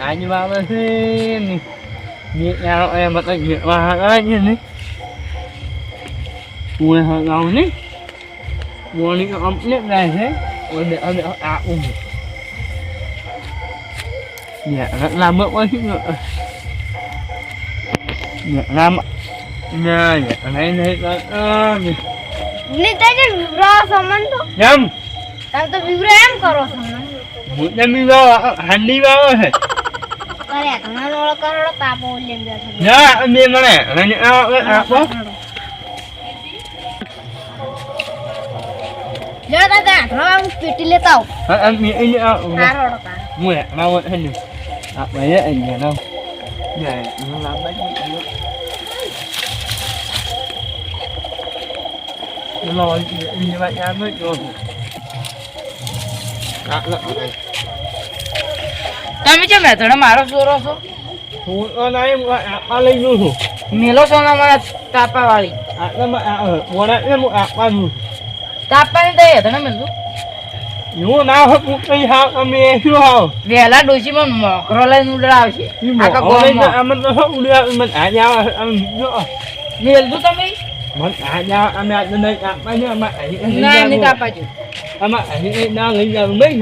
આજે બાબા છે એ ગીતમાં હગાવે છે ને હું હગાવું ને બોલી કમ્પ્લીટ રહે છે ઓલે હવે આ ઊભો Ya, làm mất quá chứ Ya, làm Nha, ya, này này đó નીતાજી વિવરાવો સામાન તો Nhâm, તમે તો વિવરા એમ કરો સામાન một năm đi vào, hành đi vào rồi કરે ઘણા નોળો કરોડો તાપો ઉલ્લેમ બેઠો Nha, anh đi mà nè, này nè, ao, cái ạp đó લે દાદા ઘણા હું પેટી લેતા આવું Anh đi, anh đi, ao, કારોડો તાર mua nè, mau anh hình À, vậy á, anh nhà đâu Dạ, nó làm bánh gì તમે કેમ હેતડે મારો ચોરો છો lên luôn rồi. મેલો છો ને મને તાપા વાળી À, nó mà à, ở bữa nay nó một à, ba người. તાપા ને હેતડે મેલું Nếu mà nào hết một cây hao, à, mẹ chưa hao. વહેલા ડોશીમાં મોકરો lઈને ઉડાવશે à nhau, à, mình nữa. મેલતું તમે Mình à nhau, à, mẹ lên đây, à, mấy đứa mà à, những cái ના ra નહીં luôn. તાપા જો À, mà à, những cái nào lấy ra mấy.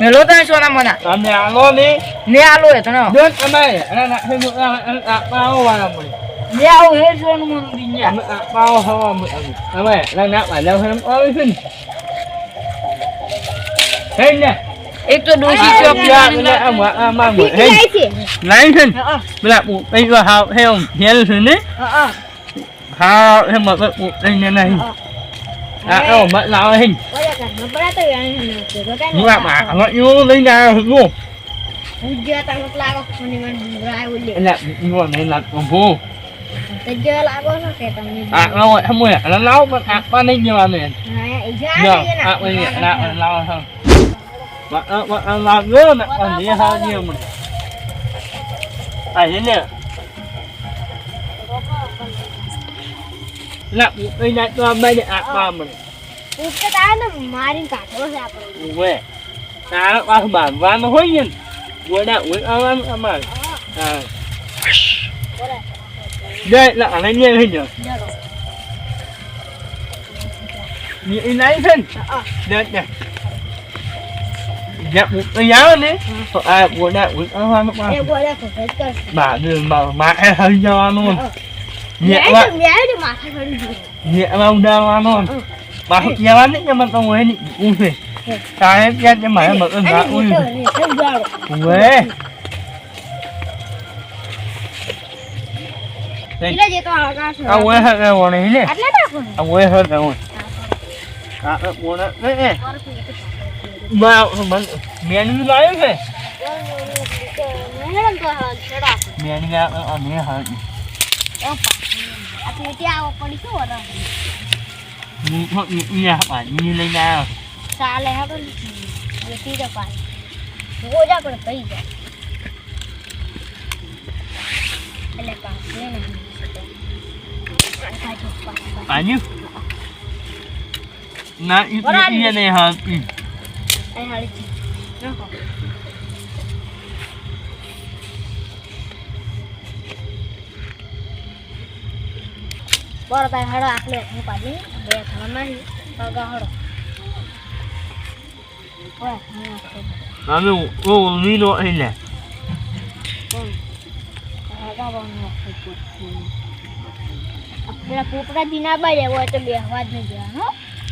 મેલો તમે સોના મના À, mẹ lo đi. ને આલો હેતડે Đứt, à, mày, à, nè, thêm một, à, à, à, bao vào làm mình. ને આવું હે સોનું મનું À, દિન્યા mẹ, à, bao hoa mình, à, à, mày, đang nạp ở đâu thêm, ôi, xin. Hey, nè. એક તો ડોશી À, ચોક dạ, mình lại, à, mà, à, mang mình, hey. જાય છે Lấy xin. Bây giờ bộ đây là hào theo theo thứ đấy. હા Hào theo một cái bộ đây này này. À, ở mất nào hình. Nhưng mà mà nó yêu lấy nhà luôn. જા Nhờ, છે à bây giờ là lao hơn. Mà nó mà nó làm này cho bây giờ à ba mình. ઉપર આવે ને મારીને કાઢવો છે આપણે Uwe. Nah, pas ban ban nó hối nhìn. Uwe đã uwe ao ăn ăn mà. À. Đây là anh nghe hình nhỉ? Như in ấy hình. Đây nè. Dạ, một cái giáo đi. À, uwe đã uwe ao ăn mà. એ બોલે ફફેદ કરશે Bà đường mà mà em hơi cho ăn luôn. Nhẹ મેં quá, તો મેં તો નીચે ઉગાડો Uwe. એટલે જે તો છે. આટલા નાખો ને À quê hết rồi. À nó buồn đó. Đấy nè. Mà mình mẹ đi lấy về. Madam તો છેડો Mẹ đi ra ở mẹ hết. એમ આ પેટી આવો પડી શું વર Như thoát như nhà bạn như lên nào. ચાલે હવે પેટી તો ગોજા પર પડી જાય એટલે ને hết. Ừ. અહીં હાલી નાખો બરોબર હડો આખલે હું પાડી બે થવા મારી પગા હડો. hình nè. પગા બનો પેલા પોપડાજી ના બાજે હોય તો બે અવાજ નહીં દેવાનો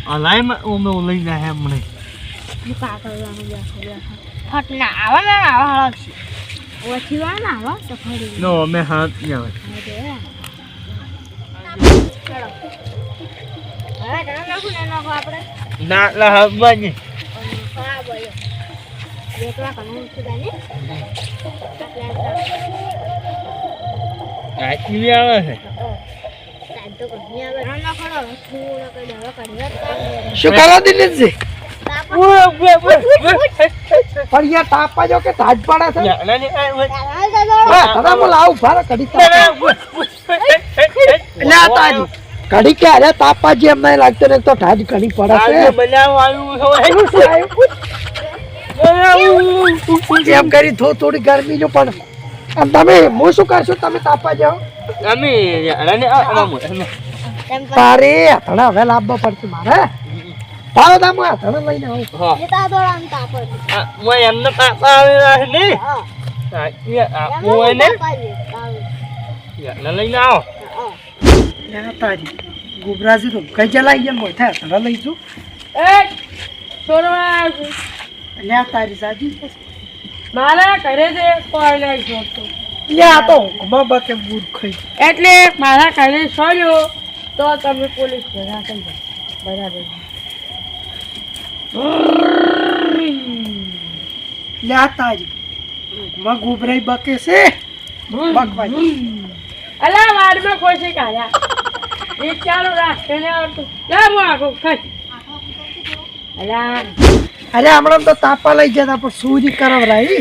Ở lấy mà ôm đồ lên ra hem này. હું કા કરવાનું બેઠો ફટ ના આવા ના આવા હળક ઓછી વાર ના આવા તો ફરી. નો મે હાથ તમે નાખું ને. તો ઘણી આવે શું કરી દિનેશજી પણ યાર તાપા જો કે તાજ પડે છે ui. હા, લાવું ભારે કઢી. લે તાજી ઘડી કે અરે તાપવા જે એમ નહીં લાગતું ને તો ઠાજ ઘણી પડે છે. બનાવવાનું શું આવ્યું? એમ કરી થો થોડી ગરમી જો પણ. તમે હું શું કરશું? તમે તાપવા જાઓ. અમે તારે હથણા હવે લાવવા પડશે મારે. તારો તામ હથણા લઈને આવું. તાપ એમને ને? ને તાપ. તાપ. યાને લઈને આવો. યા તારી ગુબરાજી તો કઈ જલાઈ ગયા મોય થાય લઈ જુ. લ્યા તારી સાજી મારા ઘરે જે કોઈ નહીં લ્યા તો હુકમા બકે બૂટ ખાઈ એટલે મારા ઘરે સોર્યો તો તમે પોલીસ ભેગા કરી બરાબર. લ્યા તારી હુકમા ગુબરાઈ બકે છે. અલા વાડમાં ખોશી કાઢ્યા. એ રાખે ને આવતું લે હું ખાઈ. અલા. અરે હમણાં તો તાપા લઈ જતા પણ સૂરી કરવ રાઈ.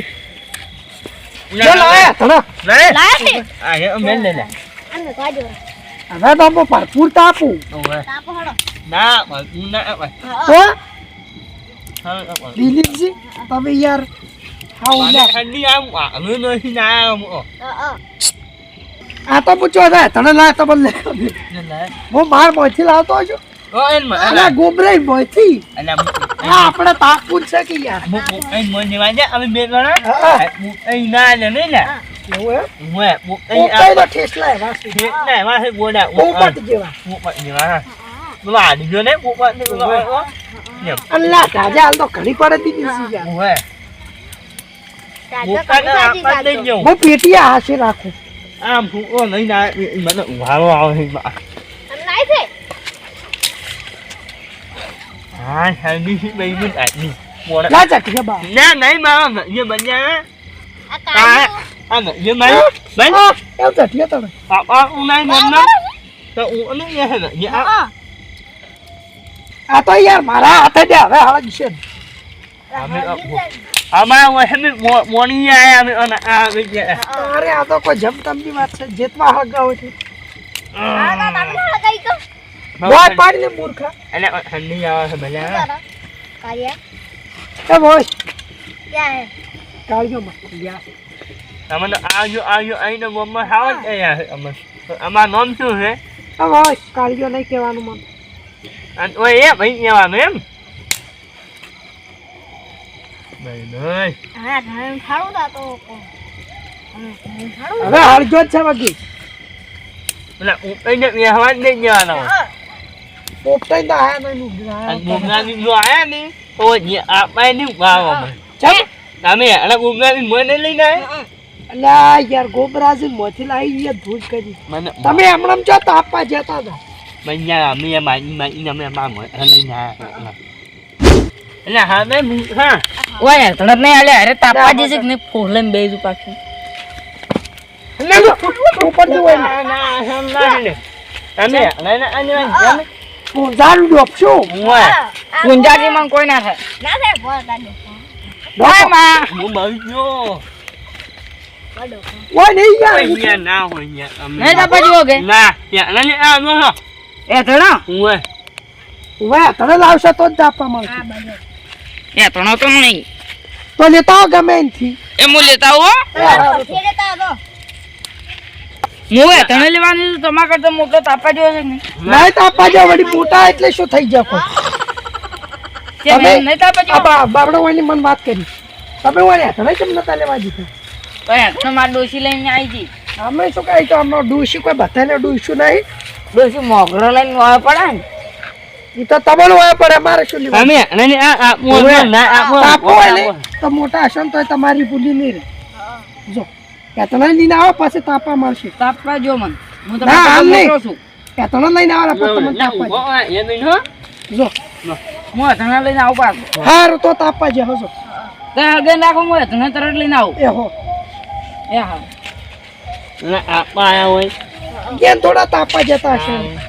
હવે તો ભરપૂર તાપું. ના દિલીપજી તમે યાર ઠંડી આમ આમે નહીં ના આમ. આ તો પૂછો થાય. તને લા તો બદલે હું માર મોથી લાવતો છું. અલા. અલા મોથી આપણે તાપવું જ કે યાર? મુ મુ એ મોને અમે બે જણા? હા. ના લે ને ને એવું એમ? હું મુ એ પોતાય તો ઠેસ લાય વાસી. છે ને વાસે ગોડા. પોપટ જેવા. પોપટની વાહ બોલા આડી જો ને પોપટની બોલા ને અલ્લા તાજા હાલ તો ઘણી પડે દીધી em cũng còn anh này bị mất được quá vào hình bạn anh lấy thế. Ai hai đi đây mình ảnh đi. Mua đấy lá chặt kia bà. Nha nấy mà mà như mình nha à ăn được như mấy mấy em chặt kia tao này. À à hôm nay mình nó tao uống nó nghe hình ảnh nhá à tôi giờ mà ra tôi giờ với họ là gì xin? Làm được không અમારા વહેમી મોની આયા અને આ આવી ગયા. અરે આ તો કોઈ જમતમની વાત છે. જેતમાં હળગાવો છે. હા, તો. તમને તો. પાડી મૂર્ખા. આવે છે ભલા. એ બોય ક્યાં હે? અમને આજો આજો આઈને મમ્મા ખાવા જ આયા છે અમે. અમાર નામ શું છે? એ બોય નહીં કહેવાનું મન. અને ઓય એ ભાઈ કહેવાનું એમ? નહીં હા, ધાણ ખાડું તો. હવે જ છે બાકી. પેલા ઉપાઈને વ્યવહાર નહીં જવાનો પોપટાઈ તો આયા નહીં ગુમનાની જો આયા ને તો જે આપાય નહીં વાવ અમે તમે અને ગુમનાની મને લઈને આવ્યા અલ્યા યાર ગોબરાજી મોથી લાવી ધૂળ કરી. મને તમે હમણાં જો તાપવા જતા હતા. બન્યા અમે મામ એટલે હવે હા ઓય હેતણ નહીં આલે અરે તાપવા જશે કે નહીં? બે બેજુ પાછું. ના, ના, ઉપર જો હોય. ને. ના ના હમ ના લે અમે લઈને આને અમે પૂંજાનું ડોપશું હું આ ગુંજાજી માં કોઈ ના થાય. ના થાય, બોલ તાને ઓયમાં હું મરી ગયો. ઓય નહીં યાર અહીંયા ના હોય અમે નહીં તાપા જેવો કે? ના ત્યાં ના આ નો હેતણ હું હવે તને લાવશે તો જ તાપા મળશે. બાજુ. હેતણ તો નહીં. તો લેતા ગમે એનથી. એ હું લેતા તો. હું હેતણ લેવાની છું તમારા કરતા મોટો તાપવા જેવો છે કે નહીં નહીં તાપવા જાવ વળી મોટા એટલે શું થઈ તમે- જેવો? બા- બાબડો વાળની મને વાત કરી. તમે વાળી હેઠળ કેમ નતા લેવા દીધા? તો હેતણ માર ડોશી લઈને આવી જી અમે શું કહે તો આમનો ડૂસી કોઈ બધાને ડૂસું નહીં? ડોશી મોગરો લઈને આવે પડે ને. એ તો તમારું હોય પડે અમારે શું લેવું? અમે લઈને આ આ હું ના આ તાપો હોય ને તો મોટા હશો ને તોય તમારી ભૂલી નહીં રહે. જો હેઠળ લઈને આવો પછી તાપા મારશે. તાપવા જો મન. હું તમને કામ. મોટો છું. હેઠળ લઈને આવો પછી તમને તાપવા. એ નહીં હો. જો. હું હેતણ લઈને આવું પાછું. હારું તો તાપવા જે. હજો તે હગે નાખો હું હેતણ તરત લઈને આવું. એ હો. એ હા. ના આ પાયા હોય. કેમ થોડા તાપવા જતા હશે?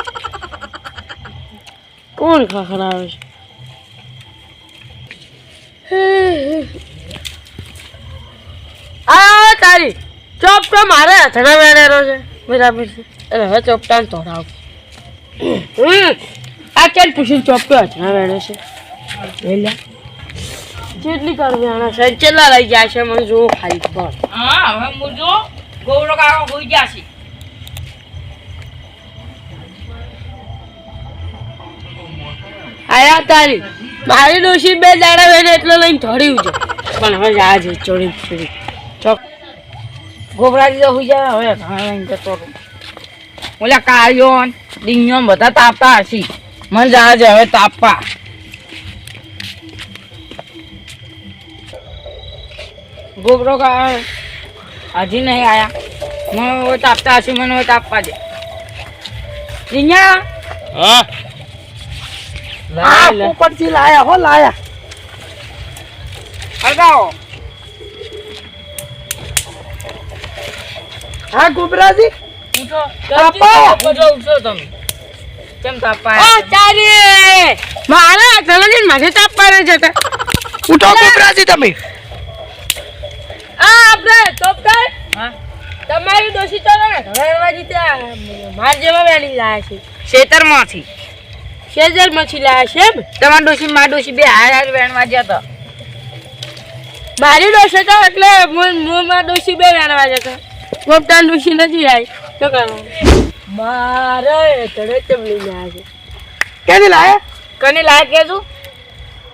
કોણ ખખડાવે છે? આ તારી ચોપ તો મારે હાથના વેણેરો છે બરાબર છે અને હવે ચોપટાને તોડાવ આ ચાલ પૂછીને ચોપ તો હાથના વેણે છે? જેટલી કેટલી કરવી આના છે? કેટલા લઈ જાય છે મને જોવો ખાલી. પણ હા, હવે હું જો ગોબરો કાકો હોઈ ગયા છે. આયા તારી. મારી ડોશી બે દાડા વેણે એટલે લઈને ધોડી ઉજો પણ હવે જા છે ચોરી ચોરી ચોક. ગોબરાજી તો હોઈ જાય હવે લઈને જતો ઓલા કાળિયો ને બધા તાપતા હશી. મને જા છે હવે તાપવા. ગોબરો કા હજી નહીં આયા. મને તાપતા હશે, મને તાપવા દે. ડીંગા? હા? આ પોપટજી લાયા હો લાયા. હળગાવો હા ગોબરાજી? ઉઠો. ઉઠો ઉઠો તમે. કેમ તાપા આ તારી મારે લઈને માથે તાપવા જતા. ઉઠો ગોબરાજી તમે. આ આપણે હા. તમારી ડોશી તો ને ઘણા ત્યાં માર જેવા વેણી લાયા છે. ખેતરમાંથી શેજર મચ્છી લાયા છે એમ? તમારા ડોશી મા ડોશી બે હાર હાર વેણવા ગયા તો મારી ડોશી તો એટલે હું મા ડોશી બે વેણવા જતા મોટા ડોશી નથી આવી તો કરવાનું? મારે તડે ચમલી લઈને છે. કેને લાયા? કને લાયક કે તું?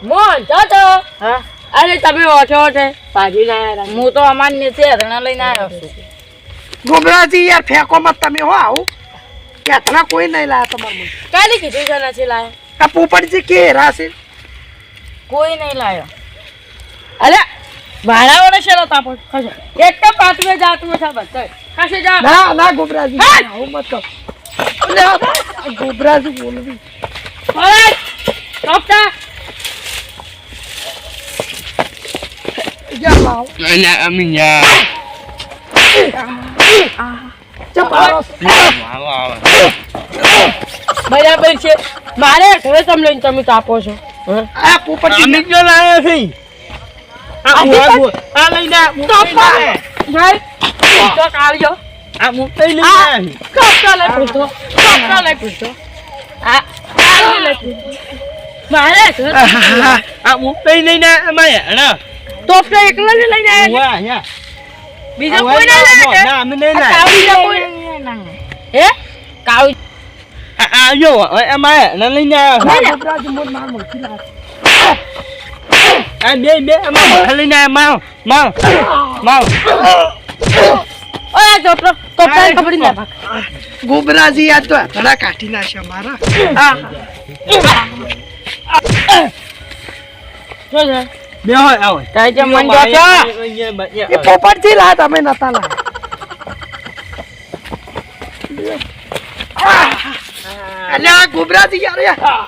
મોન તો તો. હા. અરે તમે ઓછો ઓછે ભાજી ના હું તો અમાર નીચે હરણા લઈને આવ્યો છું. ગોબરાજી યાર ફેંકો મત તમે હો આવું. કે આટલા કોઈ નહીં લાયા તમારા મને કાલી કીધું છે નથી લાયા. આ પોપટજી કે છે કોઈ નહીં લાયો. અલે મારા વડે શેનો તાપો? ખસે એક તો પાતવે જાતું છે બસ ખસે જા. ના ના ગોબરાજી હું મત કહો. અલે ગોબરાજી બોલવી. અરે ચોપટા યાર લાવ. ના અમી યા બરાબર છે. મારે ઘરે તમે લઈને તમે તાપો છો. આ પોપટજી અમી જો લાયો છે આ આ લઈને તો આ ચોપટા લઈ મારે આ મુંબઈ લઈને અમારે ચોપટા એકલા જ લઈને આવ્યા બીજો કોઈ ના ના અમે નહીં આ લાયા કાળીના કોઈ હે કાળું આ આ જો અમારે હણા લઈને આ ગોબરાજી મોર માર મોટી લાગે આ બે બે અમારે લઈને માવ માવ માવ ઓય ચોપટો ચોપટા ખબર ના ભાગ ગોબરાજી યાર તો આટલા કાઢી નાખ્યા મારા જો જો બે હોય આવો. મન જો છો એ પોપટજી લા તમે નતા લા. અલે આ ગોબરાજી યાર યાર.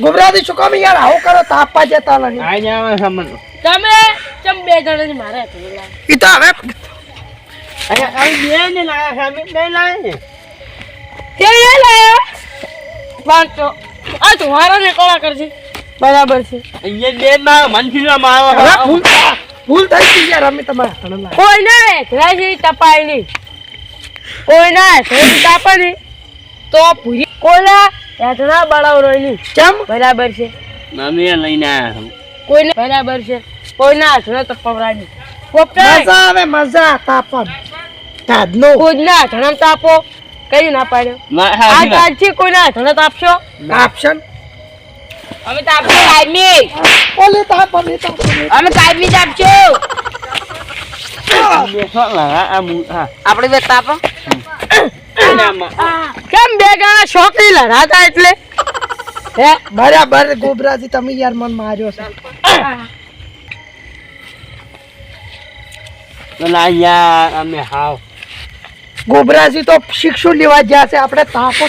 ગોબરાજી શું કામ યાર? આવું કરો તાપા જતા નહીં આ જાવ સમન. તમે ચમ બે જણા મારે ઈ તો હવે આ બે ને લાયા સામે બે લાયા ને કે લાયા. વાંચો. આ તમારો ને કોળા કરશે બરાબર છે. અહીંયા બે ના મનથી મારો ભૂલ ભૂલ થઈ ગઈ યાર અમે તમારા કોઈ ના એકલા છે તપાય નહીં. કોઈ ના એકલા તાપા નહીં. તો પૂરી કોલા યાતના બળાવરો નહીં. કેમ? બરાબર છે. મમ્મી લઈને આવ્યા કોઈને બરાબર છે. કોઈના હાથનો તો પવરાની પોપટાય મજા આવે મજા તાપન. તાજનો. કોઈના હાથનો તાપો કઈ ના પાડ્યો. આ હા તાજથી કોઈના હાથનો તાપશો? આપશન અમે તાપશું કાયમી ઓલે તાપન એ તાપન અમે કાયમી તાપશું બે સો લાયા આ મુ હા. આપણે બે તાપ કેમ બે જણા શોખી લડાતા એટલે? હે બરાબર ગોબરાજી તમે યાર મન માર્યો છે. ના યાર અમે હાવ. ગોબરાજી તો શિક્ષુ લેવા જ્યાં છે આપણે તાપ જ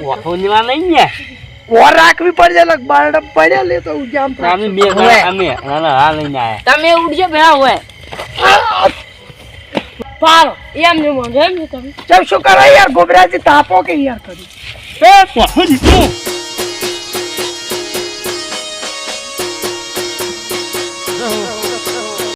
વાહો લેવા નહીં ઓર રાખવી પડશે લગ બારડા પડ્યા લે તો જામ અમે બે અમે ના ના હા લઈને આયા. તમે ઉડજો ભેળા હોય. પારો એમ નહીં મોંઘો એમ ને તમે ચલ શું કરો યાર ગોબરાજી તાપો કે યાર કરી? એ લીધો